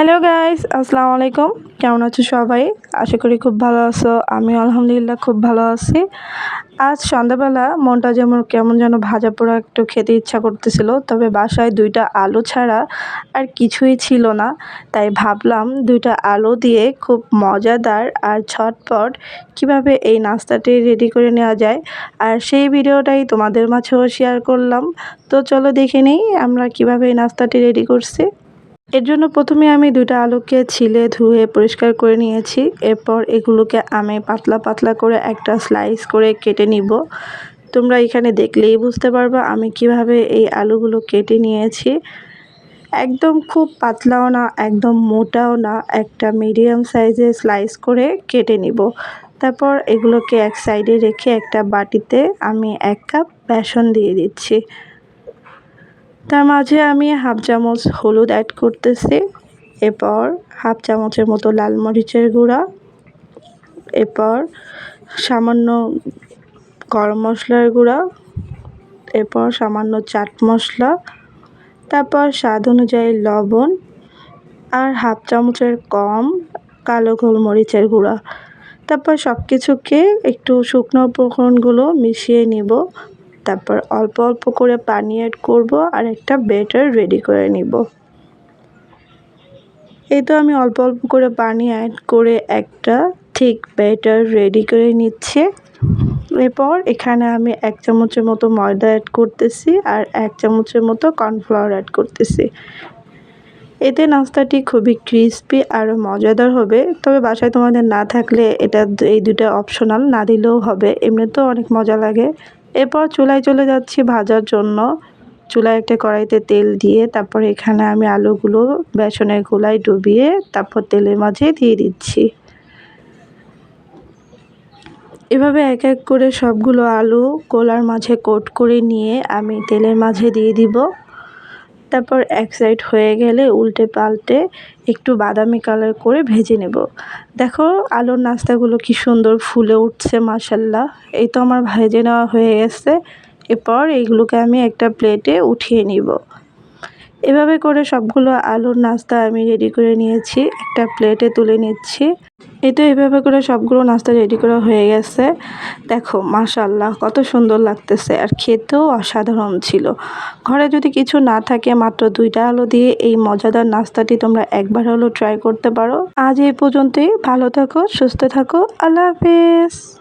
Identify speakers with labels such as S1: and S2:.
S1: Hello guys, আসসালামু আলাইকুম। কেমন আছো সবাই? আশা করি খুব ভালো আছো। আমি আলহামদুলিল্লাহ খুব ভালো আছি। আজ সন্ধ্যাবেলা মনটা যেমন কেমন যেন ভাজা পোড়া একটু খেতে ইচ্ছা করতেছিল, তবে বাসায় দুইটা আলু ছাড়া আর কিছুই ছিল না। তাই ভাবলাম দুইটা আলু দিয়ে খুব মজাদার আর ছটপট কীভাবে এই নাস্তাটি রেডি করে নেওয়া যায়, আর সেই ভিডিওটাই তোমাদের মাঝেও শেয়ার করলাম। তো চলো দেখে নিই আমরা কীভাবে এই নাস্তাটি রেডি করছি। এর জন্য প্রথমে আমি দুটো আলুকে ছিলে, ধুয়ে পরিষ্কার করে নিয়েছি। এরপর এগুলোকে আমি পাতলা পাতলা করে একটা স্লাইস করে কেটে নিব। তোমরা এখানে দেখলেই বুঝতে পারবা আমি কীভাবে এই আলুগুলো কেটে নিয়েছি। একদম খুব পাতলাও না, একদম মোটাও না, একটা মিডিয়াম সাইজে স্লাইস করে কেটে নিব। তারপর এগুলোকে এক সাইডে রেখে একটা বাটিতে আমি এক কাপ বেসন দিয়ে দিচ্ছি। তার মাঝে আমি হাফ চামচ হলুদ অ্যাড করতেছি। এরপর হাফ চামচের মতো লাল মরিচের গুঁড়া। এরপর সামান্য গরম মশলার গুঁড়া। এরপর সামান্য চাট মশলা। তারপর স্বাদ অনুযায়ী লবণ আর হাফ চামচের কম কালো গোলমরিচের গুঁড়া। তারপর সব কিছুকে একটু শুকনো উপকরণগুলো মিশিয়ে নিব। তারপর অল্প অল্প করে পানি অ্যাড করব আর একটা বেটার রেডি করে নিব। এই তো আমি অল্প অল্প করে পানি অ্যাড করে একটা ঠিক বেটার রেডি করে নিচ্ছে। এরপর এখানে আমি এক চামচের মতো ময়দা অ্যাড করতেছি আর এক চামচের মতো কর্নফ্লাওয়ার অ্যাড করতেছি। এতে নাস্তাটি খুবই ক্রিস্পি আর মজাদার হবে। তবে বাসায় তোমাদের না থাকলে এটা এই দুটা অপশনাল না দিলেও হবে। এমনিতেও অনেক মজা লাগে। এরপর চুলায় চলে যাচ্ছি ভাজার জন্য। চুলায় একটা কড়াইতে তেল দিয়ে তারপর এখানে আমি আলুগুলো বেসনের গোলায় ডুবিয়ে তারপর তেলের মাঝে দিয়ে দিচ্ছি। এভাবে এক এক করে সবগুলো আলু গোলার মাঝে কোট করে নিয়ে আমি তেলের মাঝে দিয়ে দিব। তারপর এক সাইড হয়ে গেলে উল্টে পাল্টে একটু বাদামি কালার করে ভেজে নেব। দেখো আলুর নাস্তাগুলো কি সুন্দর ফুলে উঠছে মাসাল্লাহ এই তো আমার ভেজে নেওয়া হয়ে গেছে। এরপর এইগুলোকে আমি একটা প্লেটে উঠিয়ে নিব। এভাবে করে সবগুলো আলুর নাস্তা আমি রেডি করে নিয়েছি। একটা প্লেটে তুলে নিচ্ছি। এই তো এভাবে করে সবগুলো নাস্তা রেডি করা হয়ে গেছে। দেখো মাশাল্লাহ কত সুন্দর লাগতেছে। আর খেতেও অসাধারণ ছিল। ঘরে যদি কিছু না থাকে, মাত্র দুইটা আলু দিয়ে এই মজাদার নাস্তাটি তোমরা একবার হলেও ট্রাই করতে পারো। আজ এই পর্যন্তই। ভালো থাকো, সুস্থ থাকো। আল্লাহ হাফেজ।